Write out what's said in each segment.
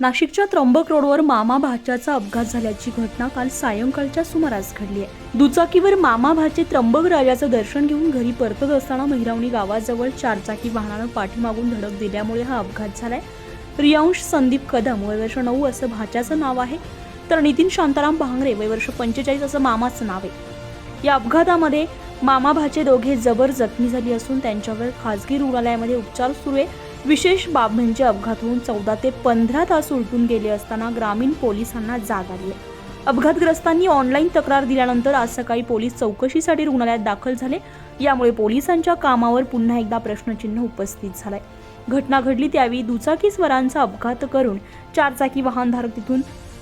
नाशिकच्या त्र्यंबक रोडवर मामा भाच्याचा अपघात झाल्याची घटना काल सायंकाळच्या सुमारास घडली आहे. दुचाकीवर मामा भाचे त्र्यंबक राजाचं दर्शन घेऊन घरी परतत असताना महिरावणी गावाजवळ चारचाकी वाहनानं पाठीमागून धडक दिल्यामुळे हा अपघात झालाय. रियांश संदीप कदम वय वर्ष नऊ असं भाच्याचं नाव आहे तर नितीन शांताराम भांगरे वय वर्ष पंचेचाळीस असं मामाचं नाव आहे. या अपघातामध्ये मामा भाचे दोघे जबर जखमी झाली असून त्यांच्यावर खासगी रुग्णालयामध्ये उपचार सुरू आहे. विशेष बाब म्हणजे अपघात होऊन चौदा ते पंधरा तास उलटून गेले असताना ग्रामीण पोलिसांना जाग आली. आहे अपघातग्रस्तांनी ऑनलाईन तक्रार दिल्यानंतर आज सकाळी पोलीस चौकशीसाठी रुग्णालयात दाखल झाले. यामुळे पोलिसांच्या कामावर पुन्हा एकदा प्रश्नचिन्ह उपस्थित झालंय. घटना घडली त्यावेळी दुचाकी स्वरांचा अपघात करून चारचाकी वाहनधारक तिथून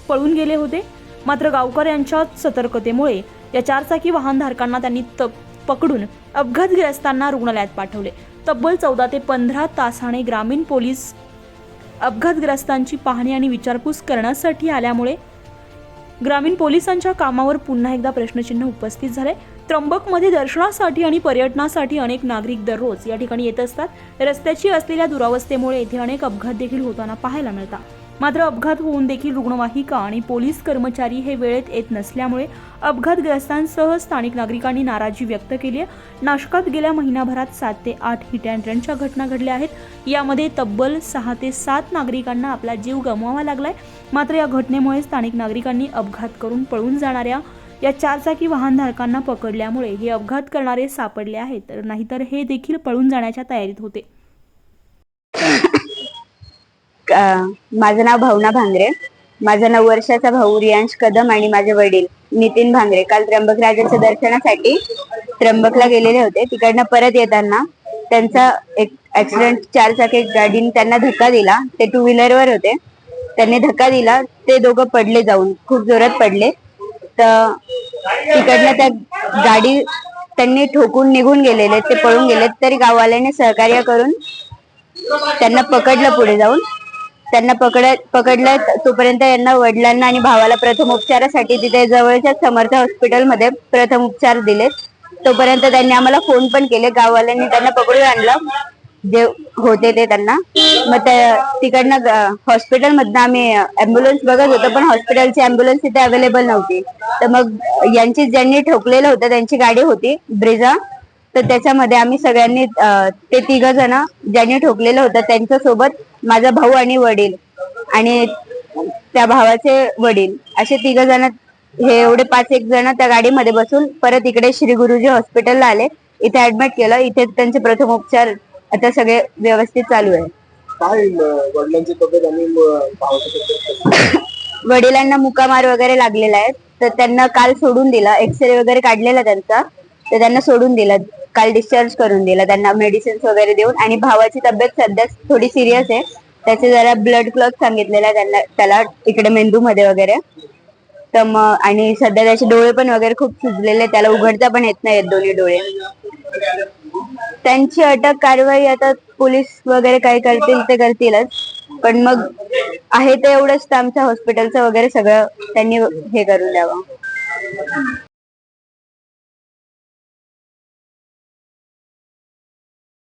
पळून गेले होते. मात्र गावकऱ्यांच्या सतर्कतेमुळे या चारचाकी वाहनधारकांना त्यांनी तप पकडून अपघातग्रस्तांना रुग्णालयात पाठवले. तब्बल चौदा ते पंधरा तासाने ग्रामीण पोलीस अपघातग्रस्तांची पाहणी आणि विचारपूस करण्यासाठी आल्यामुळे ग्रामीण पोलिसांच्या कामावर पुन्हा एकदा प्रश्नचिन्ह उपस्थित झाले. त्र्यंबकमध्ये दर्शनासाठी आणि पर्यटनासाठी अनेक नागरिक दररोज या ठिकाणी येत असतात. रस्त्याची असलेल्या दुरावस्थेमुळे येथे अनेक अपघात देखील होताना पाहायला मिळतात. मात्र अपघात होऊन देखील रुग्णवाहिका आणि पोलीस कर्मचारी हे वेळेत येत नसल्यामुळे अपघातग्रस्तांसह स्थानिक नागरिकांनी नाराजी व्यक्त केली आहे. नाशकात गेल्या महिनाभरात सात ते आठ हिट अँड रनच्या घटना घडल्या आहेत. यामध्ये तब्बल सहा ते सात नागरिकांना आपला जीव गमवावा लागलाय. मात्र या घटनेमुळे स्थानिक नागरिकांनी अपघात करून पळून जाणाऱ्या या चारचाकी वाहनधारकांना पकडल्यामुळे हे अपघात करणारे सापडले आहेत. तर नाहीतर हे देखील पळून जाण्याच्या तयारीत होते. माझं नाव भावना भांगरे. माझा नऊ वर्षाचा भाऊ रियांश कदम आणि माझे वडील नितीन भांगरे. काल त्र्यंबक राजाच्या दर्शनासाठी त्र्यंबकला गेलेले होते. तिकडनं परत येताना त्यांचा एक ऍक्सिडेंट चार चाकी गाडीने त्यांना धक्का दिला. ते टू व्हीलरवर होते. त्यांनी धक्का दिला. ते दोघं पडले जाऊन. खूप जोरात पडले. तर तिकडनं त्या गाडी त्यांनी ठोकून निघून गेलेले. ते पळून गेले तरी गाववाल्याने सहकार्य करून त्यांना पकडलं पुढे जाऊन. त्यांना पकड पकडलं तोपर्यंत यांना वडिलांना आणि भावाला प्रथम उपचारासाठी तिथे जवळच्या समर्थ हॉस्पिटलमध्ये प्रथम उपचार दिले. तोपर्यंत त्यांनी आम्हाला फोन पण केले गाववाल्यांनी त्यांना पकडून आणलं. जे होते ते त्यांना. मग तिकडनं हॉस्पिटल मधनं आम्ही अम्ब्युलन्स बघत होतो पण हॉस्पिटलची अम्ब्युलन्स तिथे अवेलेबल नव्हती. तर मग यांची ज्यांनी ठोकलेलं होतं त्यांची गाडी होती ब्रिजा तर त्याच्यामध्ये आम्ही सगळ्यांनी ते तिघ जण ज्यांनी ठोकलेलं होतं त्यांच्यासोबत माझा भाऊ आणि वडील आणि त्या भावाचे वडील. असे तिघ जण हे एवढे पाच एक जण त्या गाडीमध्ये बसून परत इकडे श्री गुरुजी हॉस्पिटलला आले. इथे ऍडमिट केलं. इथे त्यांचे प्रथम उपचार आता सगळे व्यवस्थित चालू आहे. काय वडिलांची तब्येत आणि? वडिलांना मुकामार वगैरे लागलेला आहे. तर त्यांना काल सोडून दिला. एक्सरे वगैरे काढलेला त्यांचा. तर त्यांना सोडून दिला. काल डिस्चार्ज करून दिला. त्यांना मेडिसिन्स वगैरे देऊन आणि भावाची तब्येत सध्या थोडी सिरियस आहे. त्याचे जरा ब्लड क्लॉट सांगितलेला त्यांना त्याला इकडे मेंदू मध्ये वगैरे. तर मग आणि सध्या त्याचे डोळे पण वगैरे खूप सुजलेले त्याला उघडता पण येत नाही दोन्ही डोळे. त्यांची अटक कारवाई आता पोलीस वगैरे काय करतील ते करतीलच. पण मग आहे ते एवढंच तर आमच्या हॉस्पिटलचं वगैरे सगळं त्यांनी हे करून द्यावं.